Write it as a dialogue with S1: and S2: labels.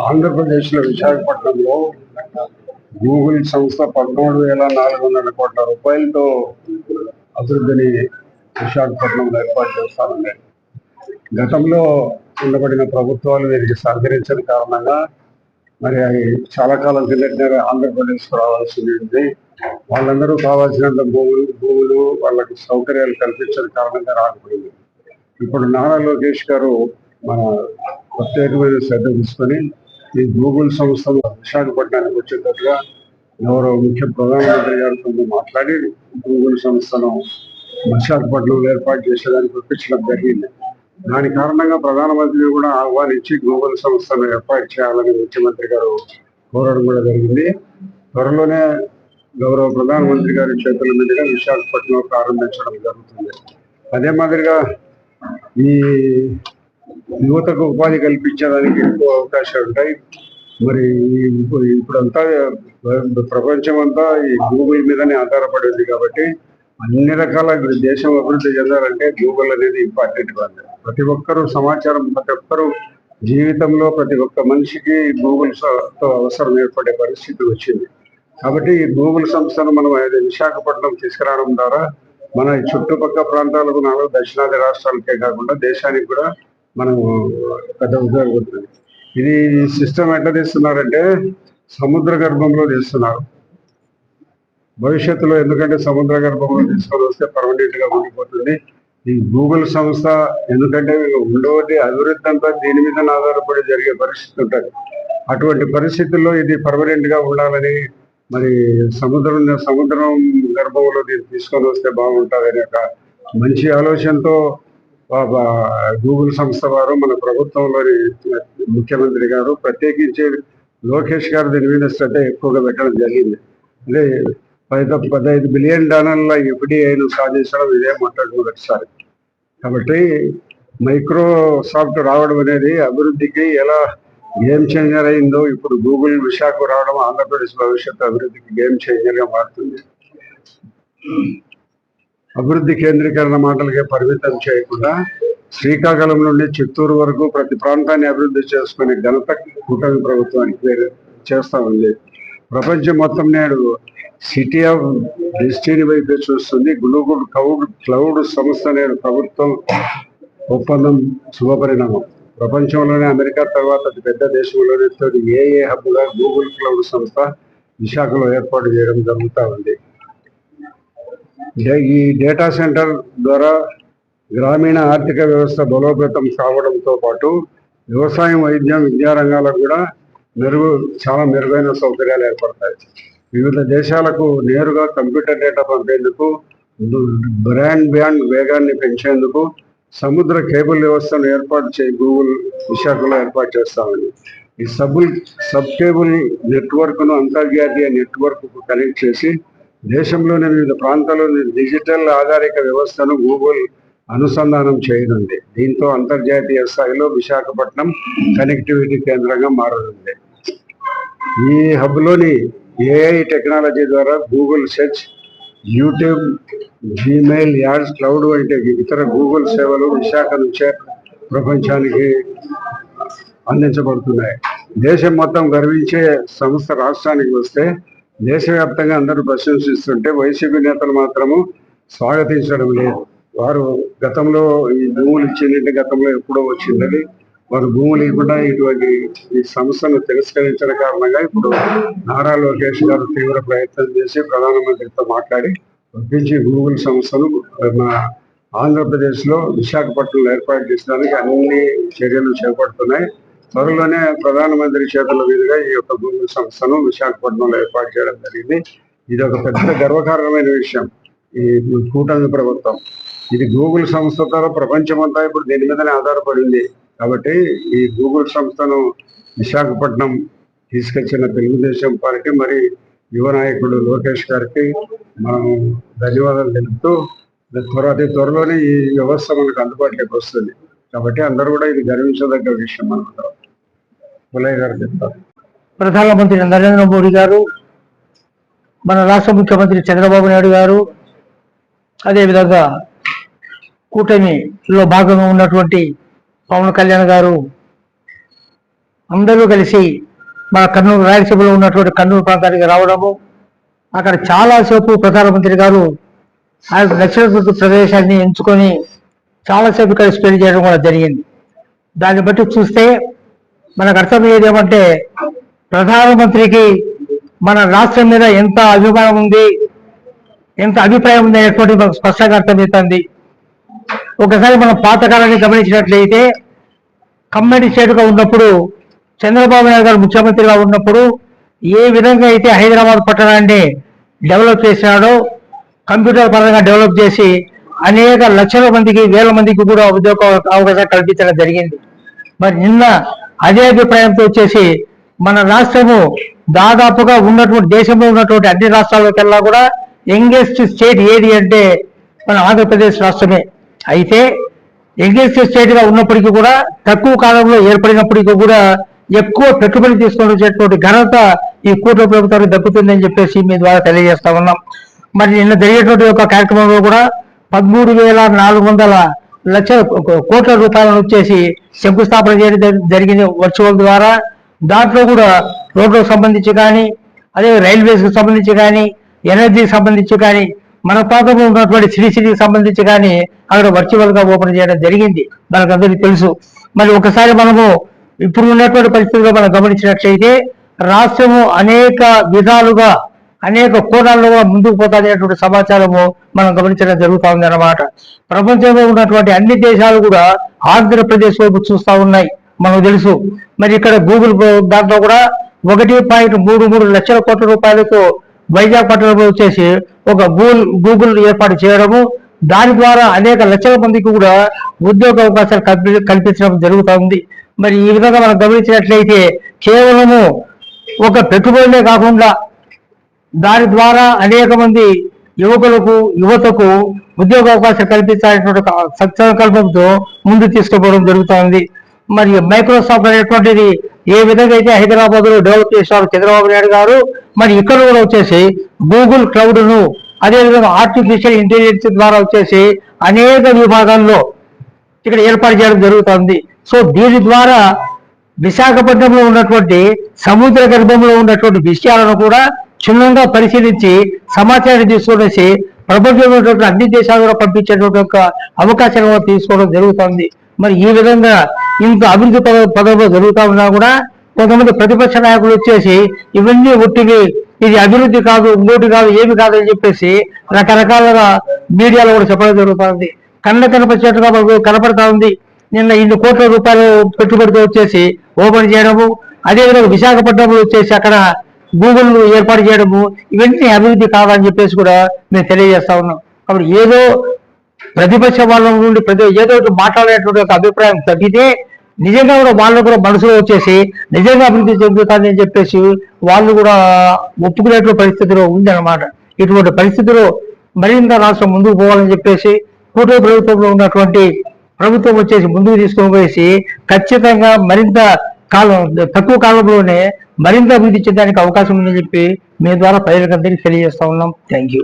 S1: ఆంధ్రప్రదేశ్లో విశాఖపట్నంలో గూగుల్ సంస్థ పదమూడు వేల నాలుగు వందల కోట్ల రూపాయలతో అభివృద్ధిని విశాఖపట్నంలో ఏర్పాటు చేస్తానండి గతంలో ఉండబడిన ప్రభుత్వాలు వీరికి సహకరించిన కారణంగా మరి అవి చాలా కాలం కిందటనే ఆంధ్రప్రదేశ్కు రావాల్సింది వాళ్ళందరూ కావాల్సినంత భూములు భూములు వాళ్ళకి సౌకర్యాలు కల్పించిన కారణంగా రాకపోయింది. ఇప్పుడు నారా లోకేష్ గారు మన ప్రత్యేకమైన శ్రద్ధ తీసుకొని ఈ గూగుల్ సంస్థ విశాఖపట్నానికి వచ్చేటట్టుగా ఎవరో ముఖ్య ప్రధానమంత్రి గారితో మాట్లాడి గూగుల్ సంస్థను విశాఖపట్నంలో ఏర్పాటు చేసేదానికి ఒప్పించడం జరిగింది. దాని కారణంగా ప్రధానమంత్రిని కూడా ఆహ్వానించి గూగుల్ సంస్థను ఏర్పాటు చేయాలని ముఖ్యమంత్రి గారు కోరడం కూడా జరిగింది. త్వరలోనే గౌరవ ప్రధానమంత్రి గారి చేతుల మీదుగా విశాఖపట్నం ప్రారంభించడం జరుగుతుంది. అదే మాదిరిగా ఈ యువతకు ఉపాధి కల్పించడానికి ఎక్కువ అవకాశాలు ఉంటాయి. మరి ఇప్పుడు ఇప్పుడంతా ప్రపంచం అంతా ఈ గూగుల్ మీదనే ఆధారపడి ఉంది కాబట్టి అన్ని రకాల దేశం అభివృద్ధి చెందాలంటే గూగుల్ అనేది ఇంపార్టెంట్ కాదు. ప్రతి ఒక్కరూ సమాచారం ప్రతి ఒక్కరూ జీవితంలో ప్రతి ఒక్క మనిషికి గూగుల్ అవసరం ఏర్పడే పరిస్థితి వచ్చింది. కాబట్టి ఈ గూగుల్ సంస్థను మనం అది విశాఖపట్నం తీసుకురావడం ద్వారా మన చుట్టుపక్కల ప్రాంతాలకు నాలుగు దక్షిణాది రాష్ట్రాలకే కాకుండా దేశానికి కూడా మనం పెద్ద ఉపయోగపడుతుంది ఇది సిస్టమ్ ఎట్లా తీస్తున్నారంటే సముద్ర గర్భంలో తీస్తున్నారు భవిష్యత్తులో ఎందుకంటే సముద్ర గర్భంలో తీసుకొని వస్తే పర్మనెంట్గా ఉండిపోతుంది. ఈ గూగుల్ సంస్థ ఎందుకంటే ఉండవది అభివృద్ధి అంతా దీని మీద ఆధారపడి జరిగే పరిస్థితి ఉంటుంది. అటువంటి పరిస్థితుల్లో ఇది పర్మనెంట్గా ఉండాలని మరి సముద్రం సముద్రం గర్భంలో దీన్ని తీసుకొని వస్తే బాగుంటుంది ఒక మంచి ఆలోచనతో గూగుల్ సంస్థ వారు మన ప్రభుత్వంలోని ముఖ్యమంత్రి గారు ప్రత్యేకించి లోకేష్ గారు దీని మీద శ్రద్ధ ఎక్కువగా పెట్టడం జరిగింది. అంటే పది పదహైదు బిలియన్ డాలర్ల ఎఫ్డిఐను సాధించడం ఇదే మొట్టమొదటిసారి. కాబట్టి మైక్రోసాఫ్ట్ రావడం అనేది అభివృద్ధికి ఎలా గేమ్ చేంజర్ అయిందో ఇప్పుడు గూగుల్ విశాఖ రావడం ఆంధ్రప్రదేశ్ భవిష్యత్తు అభివృద్ధికి గేమ్ చేంజర్గా మారుతుంది. అభివృద్ధి కేంద్రీకరణ మాటలకే పరిమితం చేయకుండా శ్రీకాకుళం నుండి చిత్తూరు వరకు ప్రతి ప్రాంతాన్ని అభివృద్ధి చేసుకునే ఘనత కూటమి ప్రభుత్వానికి పేరు చేస్తా ఉంది. ప్రపంచం మొత్తం నేడు సిటీ ఆఫ్ డెస్టినీ వైపే చూస్తుంది. గ్లూగుల్ క్లౌడ్ క్లౌడ్ సంస్థ నేడు ప్రభుత్వం ఒప్పందం శుభపరిణామం. ప్రపంచంలోనే అమెరికా తర్వాత అతి పెద్ద దేశంలోనే తొలి ఏఏ హబ్గా గూగుల్ క్లౌడ్ సంస్థ విశాఖలో ఏర్పాటు చేయడం జరుగుతూ ఉంది. ఈ డేటా సెంటర్ ద్వారా గ్రామీణ ఆర్థిక వ్యవస్థ బలోపేతం కావడంతో పాటు వ్యవసాయం వైద్యం విద్యా రంగాలకు కూడా మెరుగు చాలా మెరుగైన సౌకర్యాలు ఏర్పడతాయి. వివిధ దేశాలకు నేరుగా కంప్యూటర్ డేటా పంపేందుకు బ్రాండ్ బ్యాండ్ వేగాన్ని పెంచేందుకు సముద్ర కేబుల్ వ్యవస్థను ఏర్పాటు చే గూగుల్ విశాఖలో ఏర్పాటు చేస్తామని. ఈ సబుల్ సబ్ కేబుల్ నెట్వర్క్ను అంతర్జాతీయ నెట్వర్క్కు కనెక్ట్ చేసి దేశంలోని వివిధ ప్రాంతాల్లోని డిజిటల్ ఆధారిత వ్యవస్థను గూగుల్ అనుసంధానం చేయనుంది. దీంతో అంతర్జాతీయ స్థాయిలో విశాఖపట్నం కనెక్టివిటీ కేంద్రంగా మారనుంది. ఈ హబ్లోని ఏఐ టెక్నాలజీ ద్వారా Google search YouTube Gmail ads cloud వంటి ఇతర గూగుల్ సేవలు విశాఖ నుంచే ప్రపంచానికి అందించబడుతున్నాయి. దేశం మొత్తం గర్వించే సంస్థ రాష్ట్రానికి వస్తే దేశవ్యాప్తంగా అందరూ ప్రశంసిస్తుంటే వైసీపీ నేతలు మాత్రము స్వాగతించడం లేదు. వారు గతంలో ఈ భూములు ఇచ్చిందంటే గతంలో ఎప్పుడో వచ్చిందని వారు భూములు ఇవ్వకుండా ఇటువంటి ఈ సంస్థను తిరస్కరించిన కారణంగా ఇప్పుడు నారా లోకేష్ గారు తీవ్ర ప్రయత్నం చేసి ప్రధానమంత్రితో మాట్లాడి ఒప్పించి గూగుల్ సంస్థను మన ఆంధ్రప్రదేశ్లో విశాఖపట్నంలో ఏర్పాటు చేసడానికి అన్ని చర్యలు చేపడుతున్నాయి. త్వరలోనే ప్రధానమంత్రి చేతుల మీదుగా ఈ యొక్క గూగుల్ సంస్థను విశాఖపట్నంలో ఏర్పాటు చేయడం జరిగింది. ఇది ఒక పెద్ద గర్వకారణమైన విషయం. ఈ కూటమి ప్రభుత్వం ఇది గూగుల్ సంస్థ ద్వారా ప్రపంచమంతా ఇప్పుడు దీని మీదనే ఆధారపడింది. కాబట్టి ఈ గూగుల్ సంస్థను విశాఖపట్నం తీసుకొచ్చిన తెలుగుదేశం పార్టీ మరి యువ నాయకుడు లోకేష్ గారికి మనం ధన్యవాదాలు తెలుపుతూ త్వర అతి త్వరలోనే ఈ వ్యవస్థ మనకు అందుబాటులోకి వస్తుంది. కాబట్టి అందరూ కూడా ఇది గర్వించదగ్గ విషయం అనుకుంటాం. పుల్లయ్య గారు చెప్తారు
S2: ప్రధానమంత్రి నరేంద్ర మోడీ గారు మన రాష్ట్ర ముఖ్యమంత్రి చంద్రబాబు నాయుడు గారు అదేవిధంగా కూటమిలో భాగంగా ఉన్నటువంటి పవన్ కళ్యాణ్ గారు అందరూ కలిసి మన కర్నూలు రాయలసీమలో ఉన్నటువంటి కర్నూలు ప్రాంతానికి రావడము అక్కడ చాలాసేపు ప్రధానమంత్రి గారు ఆ నక్షత్ర ప్రదేశాన్ని ఎంచుకొని చాలాసేపు ఇక్కడ స్పెండ్ చేయడం కూడా జరిగింది. దాన్ని బట్టి చూస్తే మనకు అర్థమయ్యేది ఏమంటే ప్రధానమంత్రికి మన రాష్ట్రం మీద ఎంత అభిమానం ఉంది ఎంత అభిప్రాయం ఉంది అనేటువంటి మనకు స్పష్టంగా అర్థమవుతుంది. ఒకసారి మనం పాతకాలాన్ని గమనించినట్లయితే కమ్మటి స్టేట్గా ఉన్నప్పుడు చంద్రబాబు నాయుడు గారు ముఖ్యమంత్రిగా ఉన్నప్పుడు ఏ విధంగా అయితే హైదరాబాద్ పట్టణాన్ని డెవలప్ చేసినాడో కంప్యూటర్ పరంగా డెవలప్ చేసి అనేక లక్షల మందికి వేల మందికి కూడా ఉద్యోగ అవకాశం కల్పించడం జరిగింది. మరి నిన్న అదే అభిప్రాయంతో వచ్చేసి మన రాష్ట్రము దాదాపుగా ఉన్నటువంటి దేశంలో ఉన్నటువంటి అన్ని రాష్ట్రాలకెల్లా కూడా యంగెస్ట్ స్టేట్ ఏది అంటే మన ఆంధ్రప్రదేశ్ రాష్ట్రమే. అయితే యంగెస్ట్ స్టేట్గా ఉన్నప్పటికీ కూడా తక్కువ కాలంలో ఏర్పడినప్పటికీ కూడా ఎక్కువ పెట్టుబడి తీసుకొని వచ్చేటువంటి ఘనత ఈ కూటమి ప్రభుత్వానికి దక్కుతుందని చెప్పేసి మీ ద్వారా తెలియజేస్తా ఉన్నాం. మరి నిన్న జరిగేటువంటి ఒక కార్యక్రమంలో కూడా పదమూడు వేల నాలుగు వందల లక్షల కోట్ల రూపాయలను వచ్చేసి శంకుస్థాపన చేయడం జరిగింది వర్చువల్ ద్వారా. దాంట్లో కూడా రోడ్లకు సంబంధించి కానీ అదే రైల్వేస్కి సంబంధించి కానీ ఎనర్జీకి సంబంధించి కానీ మన ప్రాంతంలో ఉన్నటువంటి శ్రీశ్రీకి సంబంధించి కానీ అక్కడ వర్చువల్గా ఓపెన్ చేయడం జరిగింది. మనకు అందరికీ తెలుసు. మరి ఒకసారి మనము ఇప్పుడు ఉన్నటువంటి పరిస్థితుల్లో మనం గమనించినట్లయితే రాష్ట్రము అనేక విధాలుగా అనేక కోణాల్లో కూడా ముందుకు పోతానేటువంటి సమాచారము మనం గమనించడం జరుగుతూ ఉంది అన్నమాట. ప్రపంచంలో ఉన్నటువంటి అన్ని దేశాలు కూడా ఆంధ్రప్రదేశ్ వైపు చూస్తా ఉన్నాయి మనకు తెలుసు. మరి ఇక్కడ గూగుల్ దాంట్లో కూడా ఒకటి పాయింట్ మూడు మూడు లక్షల కోట్ల రూపాయలతో వైజాగ్ పట్టణంలో వచ్చేసి ఒక గూగుల్ గూగుల్ ఏర్పాటు చేయడము దాని ద్వారా అనేక లక్షల మందికి కూడా ఉద్యోగ అవకాశాలు కల్పి కల్పించడం జరుగుతూ ఉంది మరి ఈ విధంగా మనం గమనించినట్లయితే కేవలము ఒక పెట్టుబడులే కాకుండా దాని ద్వారా అనేక మంది యువకులకు యువతకు ఉద్యోగ అవకాశం కల్పించాలనేటువంటి ఒక సత్సంకల్పంతో ముందు తీసుకుపోవడం జరుగుతోంది. మరి మైక్రోసాఫ్ట్ అనేటువంటిది ఏ విధంగా అయితే హైదరాబాద్లో డెవలప్ చేశారు చంద్రబాబు నాయుడు గారు మరి ఇక్కడ కూడా వచ్చేసి గూగుల్ క్లౌడ్ను అదేవిధంగా ఆర్టిఫిషియల్ ఇంటెలిజెన్స్ ద్వారా వచ్చేసి అనేక విభాగాల్లో ఇక్కడ ఏర్పాటు చేయడం జరుగుతుంది. సో దీని ద్వారా విశాఖపట్నంలో ఉన్నటువంటి సముద్ర గర్భంలో ఉన్నటువంటి విషయాలను కూడా క్షుణ్ణంగా పరిశీలించి సమాచారం తీసుకునేసి ప్రపంచంలో అన్ని దేశాలు కూడా పంపించేటువంటి ఒక అవకాశం తీసుకోవడం జరుగుతుంది. మరి ఈ విధంగా ఇంత అభివృద్ధి పద పదవిలో జరుగుతూ ఉన్నా కూడా కొంతమంది ప్రతిపక్ష నాయకులు వచ్చేసి ఇవన్నీ ఒట్టివి ఇది అభివృద్ధి కాదు ఇంకోటి కాదు ఏమి కాదు అని చెప్పేసి రకరకాలుగా మీడియాలో కూడా చెప్పడం జరుగుతుంది. కన్న కనపరిచేట్టుగా మనకు కనపడతా ఉంది. నిన్న ఇన్ని కోట్ల రూపాయలు పెట్టుబడితో వచ్చేసి ఓపెన్ చేయడము అదేవిధంగా విశాఖపట్నంలో వచ్చేసి అక్కడ గూగుల్ ఏర్పాటు చేయడము ఇవన్నీ అభివృద్ధి కావాలని చెప్పేసి కూడా మేము తెలియజేస్తా ఉన్నాం. కాబట్టి ఏదో ప్రతిపక్ష వాళ్ళ నుండి ప్రతి ఏదో ఒకటి మాట్లాడేటువంటి ఒక అభిప్రాయం తగ్గితే నిజంగా కూడా వాళ్ళు కూడా మనసులో వచ్చేసి నిజంగా అభివృద్ధి చెందుతుందని చెప్పేసి వాళ్ళు కూడా ఒప్పుకునేటువంటి పరిస్థితిలో ఉందన్నమాట. ఇటువంటి పరిస్థితిలో మరింత రాష్ట్రం ముందుకు పోవాలని చెప్పేసి కూటమి ప్రభుత్వంలో ఉన్నటువంటి ప్రభుత్వం వచ్చేసి ముందుకు తీసుకొని పోయేసి ఖచ్చితంగా మరింత కాలం తక్కువ కాలంలోనే మరింత అభివృద్ధి చెందడానికి అవకాశం ఉందని చెప్పి మీ ద్వారా ప్రజలకందరికీ తెలియజేస్తా ఉన్నాం. Thank you